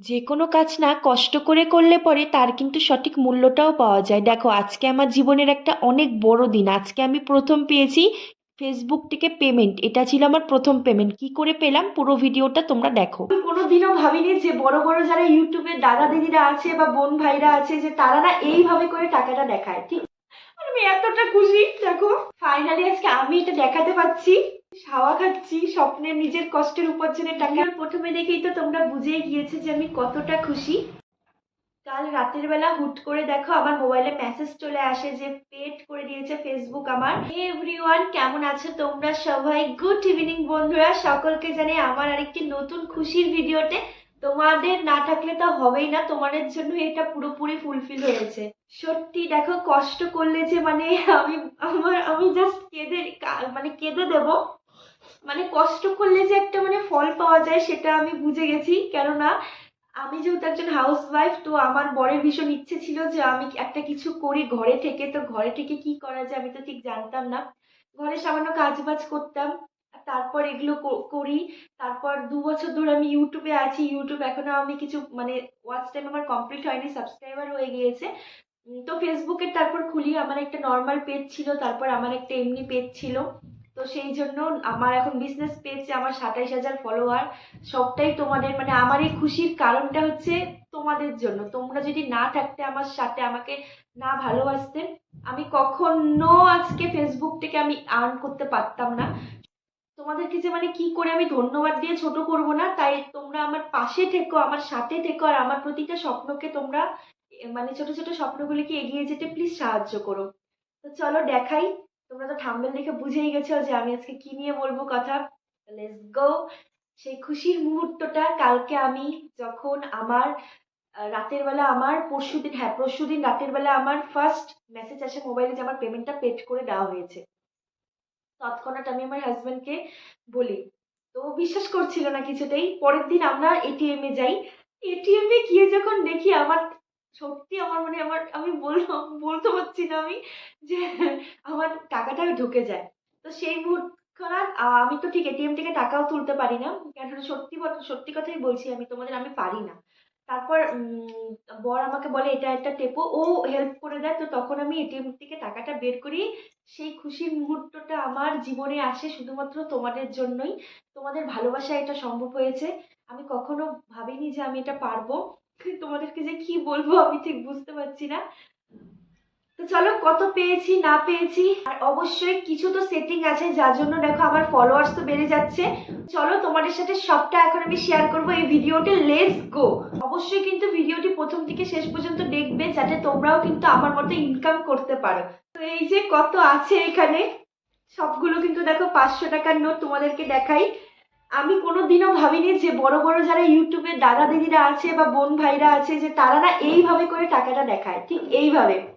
যে কোনো কাজ না কষ্ট করে করলে পরে তার কিন্তু সঠিক মূল্যটাও পাওয়া যায়। দেখো, আজকে আমার জীবনের একটা অনেক বড় দিন। আজকে আমি প্রথম পেয়েছি ফেসবুক থেকে পেমেন্ট এটা ছিল আমার প্রথম পেমেন্ট কি করে পেলাম? পুরো ভিডিওটা তোমরা দেখো। কোনোদিনও ভাবিনি যে বড় বড় যারা ইউটিউবে দাদা দিদিরা আছে বা বোন ভাইরা আছে যে তারা না এইভাবে করে টাকাটা দেখায়। ঠিক? আমি এতটা খুশি। দেখো ফাইনালি আজকে আমি এটা দেখাতে পাচ্ছি। হাওয়া খাচ্ছি স্বপ্নের নিজের কষ্টের উপার্জনের টাকা প্রথমে দেখেই তো তোমরা বুঝেই গিয়েছে যে আমি কতটা খুশি। কাল রাতের বেলা হুট করে দেখো আমার মোবাইলে মেসেজ চলে আসে যে পেড করে দিয়েছে ফেসবুক আমার। এভরিওয়ান কেমন আছো তোমরা সবাই? গুড ইভিনিং বন্ধুরা, সকলকে জানে আমার আরেকটি নতুন খুশির ভিডিওতে। তোমাদের না থাকলে তো হবেই না, তোমাদের জন্য এটা পুরোপুরি ফুলফিল হয়েছে। সত্যি দেখো, কষ্ট করলে যে মানে আমি, আমার, আমি জাস্ট কেঁদে মানে কেঁদে দেব। মানে কষ্ট করলে যে একটা মানে ফল পাওয়া যায়, সেটা আমি বুঝে গেছি। কেননা আমি যেহেতু একজন হাউস ওয়াইফ তো আমার বরের ভীষণ ইচ্ছে ছিল যে আমি একটা কিছু করি ঘরে থেকে। তো ঘরে থেকে কি করা যায় আমি তো ঠিক জানতাম না। ঘরে সামান্য কাজ বাজ করতাম, তারপর এগুলো করি। তারপর দু বছর ধরে আমি ইউটিউবে আছি। ইউটিউব এখনও আমি কিছু মানে ওয়াচ টাইম আমার কমপ্লিট হয়নি সাবস্ক্রাইবার হয়ে গিয়েছে। তো ফেসবুকের তারপর খুলি। আমার একটা নর্মাল পেজ ছিল, তারপর আমার একটা এমনি পেজ ছিল। তো সেই জন্য আমার এখন বিজনেস পেজে আমার সাতাইশ হাজার ফলোয়ার সবটাই তোমাদের মানে আমার এই খুশির কারণটা হচ্ছে তোমাদের জন্য। তোমরা যদি না থাকতে আমার সাথে, আমাকে না ভালোবাসতে আমি কখনো আজকে ফেসবুক থেকে আমি আর্ন করতে পারতাম না। তোমাদেরকে যে মানে কি করে আমি ধন্যবাদ দিয়ে ছোট করব না, তাই তোমরা আমার পাশে থেকো, আমার সাথে থেকো, আর আমার প্রতিটা স্বপ্নকে তোমরা মানে ছোট ছোট স্বপ্নগুলিকে এগিয়ে যেতে প্লিজ সাহায্য করো। তো চলো দেখাই তোমরা তো থাম্বেল দেখে বুঝেই গেছো যে আমি আজকে কি নিয়ে বলব কথা। লেটস গো সেই খুশির মুহূর্তটা কালকে আমি যখন আমার রাতের বেলা আমার, পরশুদিন হ্যাঁ পরশুদিন রাতের বেলা আমার ফার্স্ট মেসেজ আসে মোবাইলে যে আমার পেমেন্টটা পেড করে দেওয়া হয়েছে। তৎক্ষণাৎ আমি আমার হাজবেন্ডকে বলি, তো বিশ্বাস করছিল না কিছুতেই? পরের দিন আমরা এটিএম এ যাই। এটিএম এ গিয়ে যখন দেখি আমার সত্যি আমার মানে আমার, আমি বলব বলতে পারছি না আমি যে আমার টাকাটা ঢুকে যায়। তো সেই মুহূর্তখানাত আমি তো ঠিক এটিএম থেকে টাকাও তুলতে পারি না। কেন সত্যি সত্যি কথাই বলছি আমি, তোমাদের আমি পারি না। তারপর বর আমাকে বলে, এটা একটা টেপো, ও হেল্প করে দেয়। তো তখন আমি এটিএম থেকে টাকাটা বের করি। সেই খুশির মুহূর্তটা আমার জীবনে আসে শুধুমাত্র তোমাদের জন্যই। তোমাদের ভালোবাসায় এটা সম্ভব হয়েছে। আমি কখনো ভাবিনি যে আমি এটা পারব। তোমাদেরকে যে কি বলব আমি ঠিক বুঝতে পারছি না। তো চলো কত পেয়েছি, না পেয়েছি, আর অবশ্যই কিছু তো সেটিং আছে, যার জন্য দেখো আমার ফলোয়ার্স তো বেড়ে যাচ্ছে। চলো তোমাদের সাথে সবটা এখন আমি শেয়ার করব, এই ভিডিওতে লেটস গো অবশ্যই কিন্তু ভিডিওটি প্রথম থেকে শেষ পর্যন্ত দেখবে, যাতে তোমরাও কিন্তু আমার মতো ইনকাম করতে পারো। তো এই যে কত আছে এখানে, সবগুলো কিন্তু দেখো পাঁচশো টাকার নোট তোমাদেরকে দেখাই। আমি কোনোদিনও ভাবিনি যে বড় বড় যারা ইউটিউবে দাদা দিদিরা আছে বা বোন ভাইরা আছে যে তারা না এইভাবে করে টাকাটা দেখায়। ঠিক এইভাবে।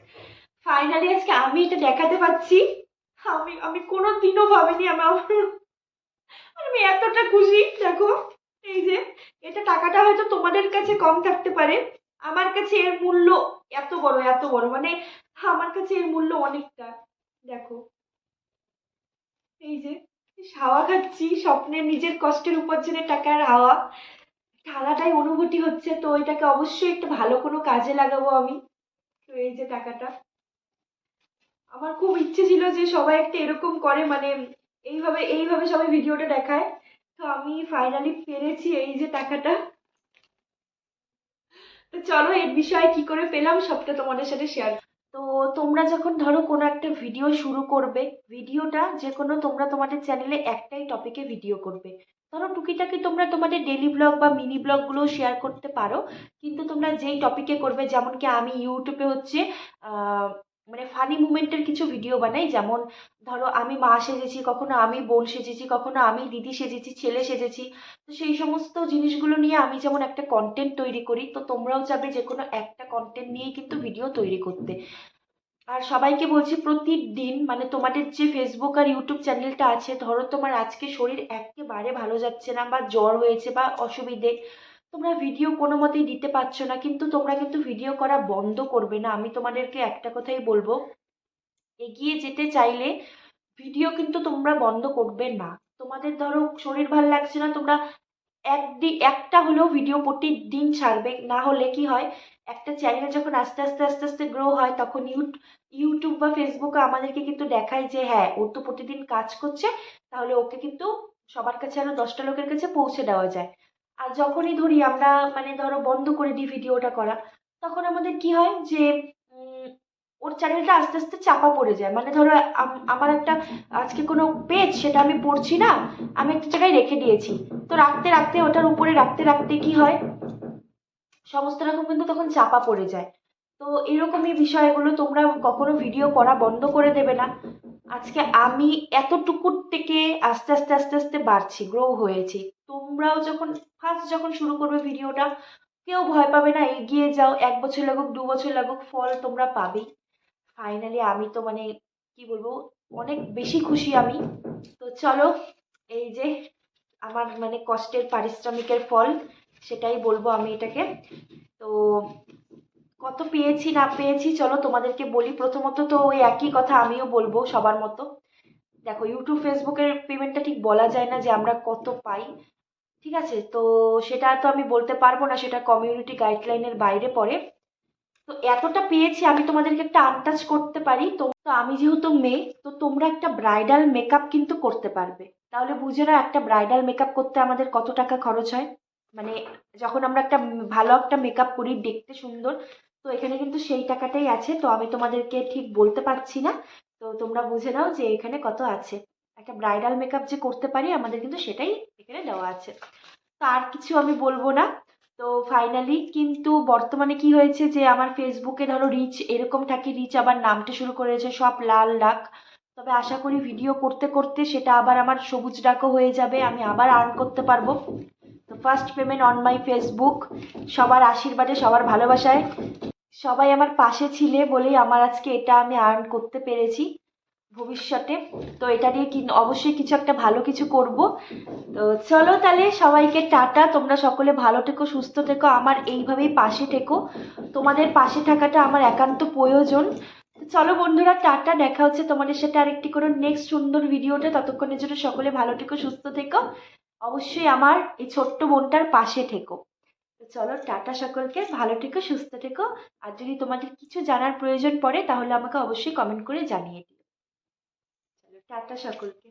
ফাইনালি আজকে আমি এটা দেখাতে পাচ্ছি। আমি আমি কোনোদিনও ভাবিনি আমি আমার- আমি এতটা খুশি, দেখো। এই যে, এটা টাকাটা হয়তো তোমাদের কাছে কম থাকতে পারে। আমার কাছে এর মূল্য এত বড় এত বড়। মানে আমার কাছে এর মূল্য অনেকটা, দেখো। এই যে হাওয়া খাচ্ছি স্বপ্নের নিজের কষ্টের উপার্জনের টাকার হাওয়া। ঠালাটাই অনুভূতি হচ্ছে, তো এটাকে অবশ্যই একটা ভালো কোনো কাজে লাগাবো আমি, তো এই যে টাকাটা। আমার খুব ইচ্ছে ছিল যে সবাই একটা এরকম করে মানে এইভাবে এইভাবে সবাই ভিডিওটা দেখায়। তো আমি ফাইনালি পেরেছি এই যে টাকাটা। তো চলো, এর বিষয়ে কি করে পেলাম সবটা তোমাদের সাথে শেয়ার তো তোমরা যখন ধরো কোনো একটা ভিডিও শুরু করবে ভিডিওটা যে কোনো তোমরা তোমাদের চ্যানেলে একটাই টপিকে ভিডিও করবে। ধরো টুকিটাকি তোমরা তোমাদের ডেলি ব্লগ বা মিনি ব্লগগুলো শেয়ার করতে পারো, কিন্তু তোমরা যেই টপিকে করবে যেমন কি আমি ইউটিউবে হচ্ছে মানে ফানি মুমেন্টের কিছু ভিডিও বানাই। যেমন ধরো আমি মা সেজেছি, কখনো আমি বোন সেজেছি, কখনো আমি দিদি সেজেছি, ছেলে সেজেছি। তো সেই সমস্ত জিনিসগুলো নিয়ে আমি যেমন একটা কন্টেন্ট তৈরি করি, তো তোমরাও চাবে যে কোনো একটা কন্টেন্ট নিয়েই কিন্তু ভিডিও তৈরি করতে। আর সবাইকে বলছি প্রতিদিন মানে তোমাদের যে ফেসবুক আর ইউটিউব চ্যানেলটা আছে, ধরো তোমার আজকে শরীর একেবারে ভালো যাচ্ছে না বা জ্বর হয়েছে বা অসুবিধে তোমরা ভিডিও কোনো মতেই দিতে পারছ না, কিন্তু তোমরা কিন্তু ভিডিও করা বন্ধ করবে না। আমি তোমাদেরকে একটা কথাই বলব, এগিয়ে যেতে চাইলে ভিডিও কিন্তু তোমরা বন্ধ করবে না। তোমাদের ধরো শরীর ভালো লাগছে না, তোমরা একদিন একটা হলেও ভিডিও প্রতিদিন ছাড়বে। না হলে কি হয়, একটা চ্যানেলে যখন আস্তে আস্তে আস্তে আস্তে গ্রো হয়, তখন ইউট ইউটিউব বা ফেসবুকে আমাদেরকে কিন্তু দেখায় যে হ্যাঁ ও তো প্রতিদিন কাজ করছে, তাহলে ওকে কিন্তু সবার কাছে আরও দশটা লোকের কাছে পৌঁছে দেওয়া যায়। আর যখনই ধরি আমরা মানে ধরো বন্ধ করে দিই ভিডিওটা করা, তখন আমাদের কি হয় যে ওর চ্যানেলটা আস্তে আস্তে চাপা পড়ে যায়। মানে ধরো আম- আমার একটা আজকে কোনো পেজ সেটা আমি পড়ছি না, আমি একটা জায়গায় রেখে দিয়েছি। তো রাখতে রাখতে ওটার উপরে রাখতে রাখতে কি হয়? সমস্ত রকম কিন্তু তখন চাপা পড়ে যায়। তো এরকমই বিষয়গুলো তোমরা কখনো ভিডিও করা বন্ধ করে দেবে না। আজকে আমি এতটুকুর থেকে আস্তে আস্তে আস্তে আস্তে বাড়ছি গ্রো হয়েছি। তোমরাও যখন ফার্স্ট যখন শুরু করবে ভিডিওটা, কেউ ভয় পাবে না, এগিয়ে যাও, এক বছর লাগুক, দু বছর লাগুক, ফল তোমরা পাবেই। ফাইনালি আমি তো মানে কি বলব, অনেক বেশি খুশি আমি। তো চলো, এই যে আমার মানে কষ্টের পারিশ্রমিকের ফল, সেটাই বলব আমি এটাকে। তো কত পেয়েছি, না পেয়েছি, চলো তোমাদেরকে বলি। প্রথমত তো ওই একই কথা আমিও বলব সবার মতো। দেখো ইউটিউব ফেসবুকের পেমেন্টটা ঠিক বলা যায় না যে আমরা কত পাই। ঠিক আছে? তো সেটা তো আমি বলতে পারব না, সেটা কমিউনিটি গাইডলাইনের বাইরে পড়ে। তো এতটা পেয়েছি, আমি তোমাদেরকে একটা আন্দাজ করতে পারি। তো তো আমি যেহেতু মেয়ে, তো তোমরা একটা ব্রাইডাল মেকআপ কিন্তু করতে পারবে। তাহলে বুঝে না একটা ব্রাইডাল মেকআপ করতে আমাদের কত টাকা খরচ হয়? মানে যখন আমরা একটা ভালো একটা মেকআপ করি, দেখতে সুন্দর, তো এখানে কিন্তু সেই টাকাটাই আছে। তো আমি তোমাদেরকে ঠিক বলতে পারছি না। তো তোমরা বুঝে নাও যে এখানে কত আছে। একটা ব্রাইডাল মেকআপ যে করতে পারি, আমাদের কিন্তু সেটাই এখানে দেওয়া আছে। তো আর কিছু আমি বলব না। তো ফাইনালি কিন্তু বর্তমানে কি হয়েছে যে, আমার ফেসবুকে ধরো রিচ এরকম থাকে রিচ আবার নামতে শুরু করেছে, সব লাল ডাক তবে আশা করি ভিডিও করতে করতে সেটা আবার আমার সবুজ ডাকও হয়ে যাবে, আমি আবার আর্ন করতে পারব। তো first payment on my Facebook সবার আশীর্বাদে, সবার ভালোবাসায়। সবাই আমার পাশে ছিলে বলেই আমার আজকে এটা আমি আর্ন করতে পেরেছি। ভবিষ্যতে। তো এটা নিয়ে অবশ্যই কিছু একটা ভালো কিছু করব। তো চলো তাহলে সবাইকে টাটা। তোমরা সকলে ভালো থেকো, সুস্থ থেকো। আমার এইভাবেই পাশে থেকো। তোমাদের পাশে থাকাটা আমার একান্ত প্রয়োজন। চলো বন্ধুরা, টাটা। দেখা হচ্ছে তোমাদের সাথে আরেকটি করে নেক্সট সুন্দর ভিডিওতে। ততক্ষণের জন্য সকলে ভালো থেকো, সুস্থ থেকো। অবশ্যই আমার এই ছোট্ট বোনটার পাশে থেকো। চলো টাটা সকলকে। ভালো থেকো, সুস্থ থেকো। আর যদি তোমাদের কিছু জানার প্রয়োজন পড়ে, তাহলে আমাকে অবশ্যই কমেন্ট করে জানিয়ে দিও। চলো টাটা সকলকে